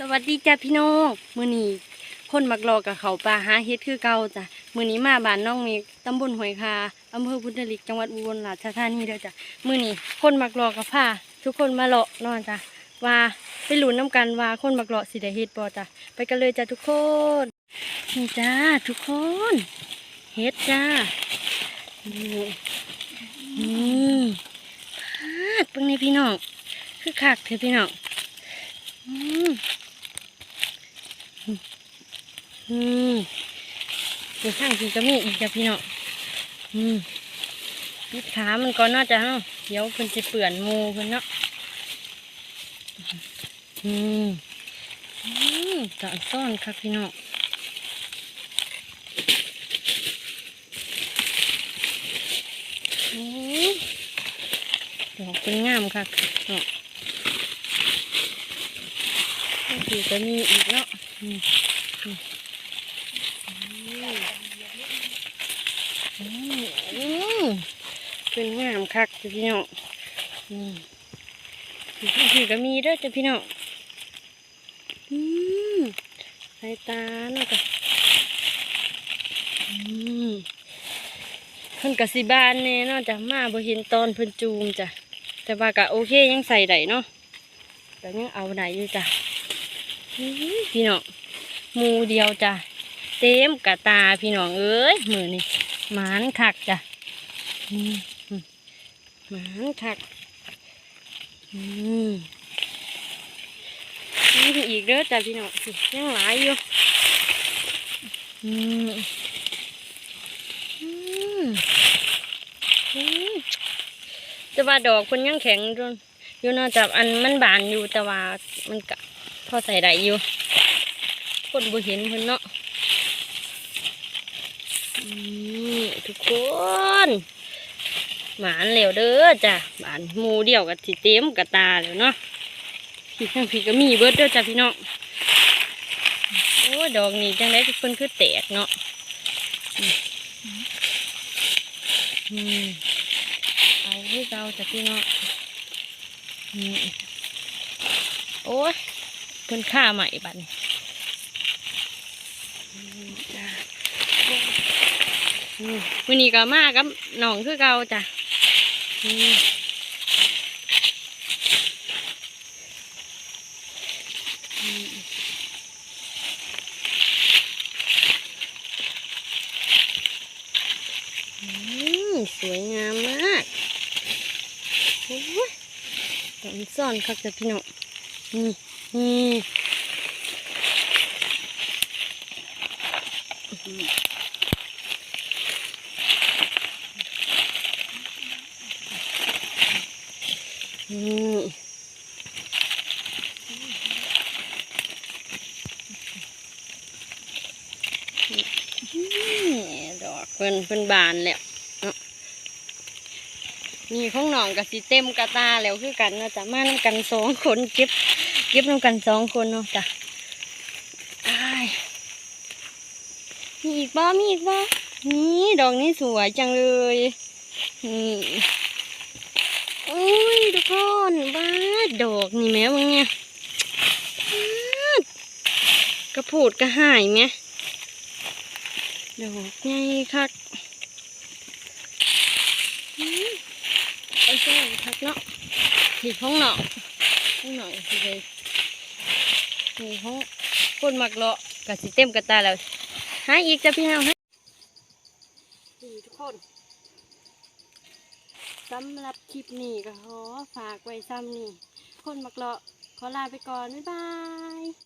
สวัสดีจ้าพี่น้องมือนี้คนมักรอกับเขาป่าหาเฮ็ดคือเก่าจ้ะมือนี้มาบ้านน้องมฆตำบลห้วยคาอำเภอพุทธลิกจังหวัดอุบลราชธานีเด้อจ้ะมือนี้คนมักรอกับพาทุกคนมาเลาะนอนจ้ะว่าไปหลุนน้ำกันว่าคนมักรอสิได้เฮ็ดบ่จ้ะไปกันเลยจ้ะทุกคนนี่จ้าทุกคนเฮ็ดจ้านี่นี่พาดเบิ่งในพี่น้องคือคักเถอะพี่น้องอืม อืมอยู่ข้างที่ก็มีอีกจ้ะพี่เน้องอืมปิดขามันก่อนเนาจะเนาะเดี๋ยวเพิ่นจะเปื่อนมูเพิ่นเนาะอืมอืมตอนซ่อนครับพี่เน้องอืมดอกเป็นงามครับเนาะข้างที่ก็มีอีกเนาะอืม อืมอืม เป็นงามคักจ้ะพี่น้องอืมพี่ก็มีด้อจ้ะพี่น้องอืมสายตาเนาะจ้ะอืมเพิ่นกสิบานแน่เนาะจ้ะมาบ่เห็นตอนเพิ่นจูงจ้ะแต่ว่าก็โอเคยังใส่ได้เนาะก็ยังเอาได้อยู่จ้ะอื้อพี่น้องมูเดียวจ้ะเต็มกะตาพี่น้องเอ้ยมือนี่หมานคักจ้ะอืม หมานคักอืมนี่อีกเด้อจ้ะพี่น้องยังหลายอยู่อืมอืมอืมแต่ว่าดอกคนยังแข็งอยู่อยู่นอกจากอันมันบานอยู่แต่ว่ามันกะพอใส่ได้อยู่คนบ่เห็นเพิ่นเนาะอืมทุกคน หมานเหลวเด้อจ้ะหมานหมูเดียวกับสิเต็มกับตาแล้วเนาะพี่ทั้งพี่ก็มีเบิร์ดเด้อจ้ะพี่น้องโอ้ดอกนี้จังได้ทุกคนคือแตกเนาะอืมอืมเอาให้เราจ้ะพี่น้องโอ้ยเพิ่นฆ่าใหม่บัดนี้อืมจ้ะอืมวันนี้ก็มากับน้องคือเก่าจ้ะ สวยงามมากโอ้ยตอนซ่อนคักจ้ะพี่น้องนี่นี่ นี่ดอกเพิ่นเพิ่นบานแล้วนี่ของหนองกับสีเต็มกระตาแล้วคือกันนะจ้ะมาน้ำกันสองคนเก็บ เก็บน้ำกันสองคนเนาะจ้ะอ้มีอีกบ่มีอีกบ่นี่ดอกนี้สวยจังเลยนี่ โอ้ยทุกคนบ้าดอกนี่แม่มึงเนี่ยกระโพูดกระหายไหมดอกใหญ่คักไอ้เจ้าคักเนาะที่ห้องเนาะห้องเนาะสิเลยนี่ห้องคนมักเลาะกะสิเต็มกระตาแล้วหาอีกจ้ะพี่น้องฮะนี่ทุกคน สำหรับคลิปนี้ก็ขอฝากไว้ซ้ำนี่คนมักเลาะขอลาไปก่อน บ๊ายบาย